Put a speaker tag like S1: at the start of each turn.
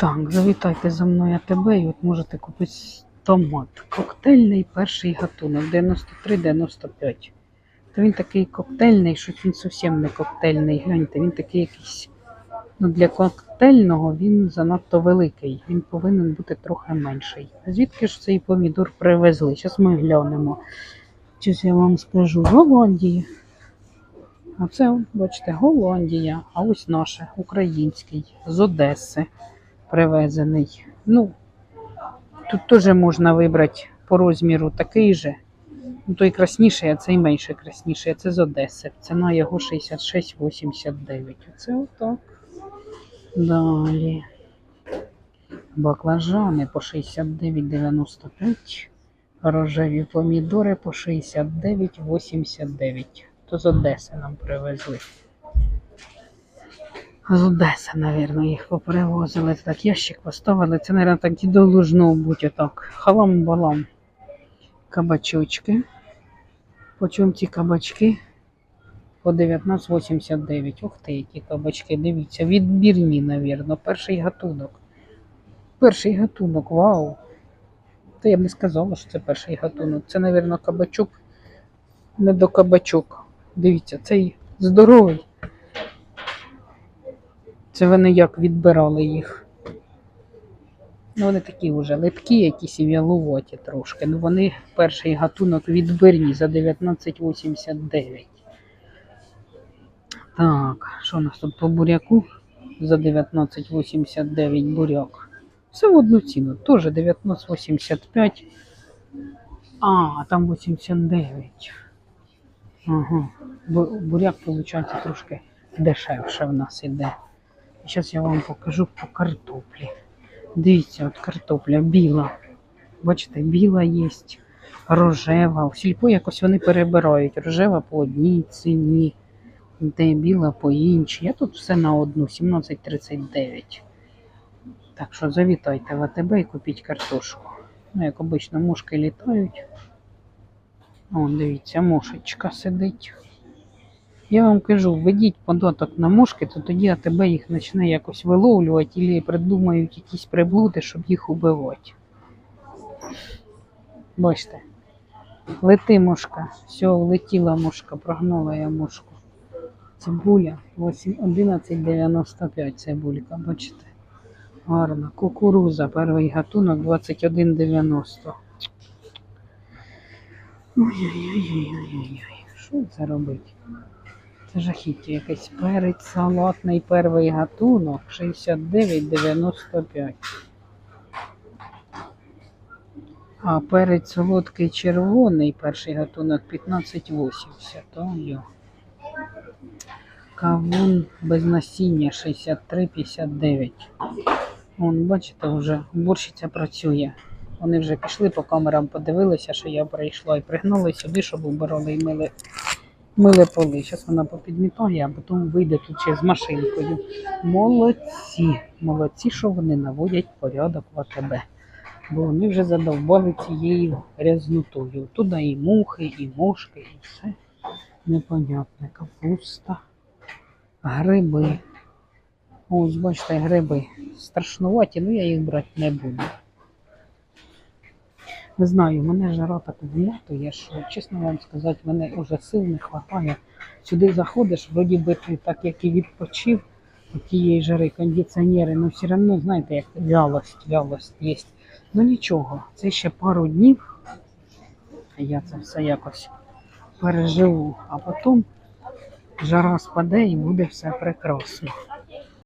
S1: Так, завітайте за мною АТБ і от можете купити томат. Коктейльний перший гатунок 93-95. То він такий коктейльний, що він зовсім не коктейльний. Гляньте, він такий якийсь. Ну, для коктейльного він занадто великий. Він повинен бути трохи менший. Звідки ж цей помідор привезли? Зараз ми глянемо. Щось я вам скажу. Голландія. А це, бачите, Голландія, а ось наше, український, з Одеси привезений. Ну, тут теж можна вибрати по розміру такий же. Ну, той красніший, а цей менше красніший. А це з Одеси. Ціна його 66,89. Оце отак. Далі. Баклажани по 69,95. Рожеві помідори по 69,89. То з Одеси нам привезли. З Одеси, мабуть, їх попривозили. Так, ящик поставили. Це, мабуть, так і должно бути отак. Халам-балам. Кабачочки. По чому ці кабачки? По 19,89. Ух ти, які кабачки, дивіться. Відбірні, мабуть. Перший гатунок. Перший гатунок, вау. Та я б не сказала, що це перший гатунок. Це, мабуть, кабачок. Не до кабачок. Дивіться, цей здоровий. Це вони як відбирали їх. Ну, вони такі вже липкі, якісь і вялуваті трошки. Ну, вони перший гатунок відбирні за 19,89. Так, що у нас тут по буряку? За 19,89 буряк. Все в одну ціну. Теж 19,85. А, там 89. Ага. Бу- Буряк, виходить, трошки дешевше в нас іде. Зараз я вам покажу по картоплі. Дивіться, от картопля біла. Бачите, біла є, рожева. В сільпо якось вони перебирають. Рожева по одній ціні, де біла по іншій. Я тут все на одну, 17,39. Так що завітайте в АТБ і купіть картошку. Ну, як обично, мушки літають. Вон, дивіться, мушечка сидить. Я вам кажу, введіть податок на мушки, то тоді АТБ їх почне якось виловлювати або придумають якісь приблуди, щоб їх убивати. Бачите, лети мушка. Все, летіла мушка, прогнала я мушку. Цибуля 11,95 цибулька, бачите. Гарна. Кукуруза, перший гатунок 21,90. Ой-ой-ой-ой-ой-ой. Що це робить? Це жахіття. Якийсь перець салатний перший гатунок 69,95. А перець солодкий червоний перший гатунок 15,80. Ой. Кавун без насіння 63,59. Вон, бачите, вже уборщиця працює. Вони вже пішли по камерам, подивилися, що я прийшла і пригнали сюди, щоб убирали і мили, мили поли. Зараз вона попідмітає, а потім вийде тут ще з машинкою. Молодці, молодці, що вони наводять порядок в АТБ. Бо вони вже задовбали цією грязнотою. Туди і мухи, і мошки, і все непонятне. Капуста, гриби. Ось, бачите, гриби страшнуваті, ну я їх брати не буду. Не знаю, мене жара так вмятує, що, чесно вам сказати, мене вже сил не вистачає. Сюди заходиш, вроді би ти так як і відпочив від тієї жари, кондиціонери, ну все одно, знаєте, як вялость, вялость є. Ну нічого, це ще пару днів, я це все якось переживу, а потім жара спаде і буде все прекрасно.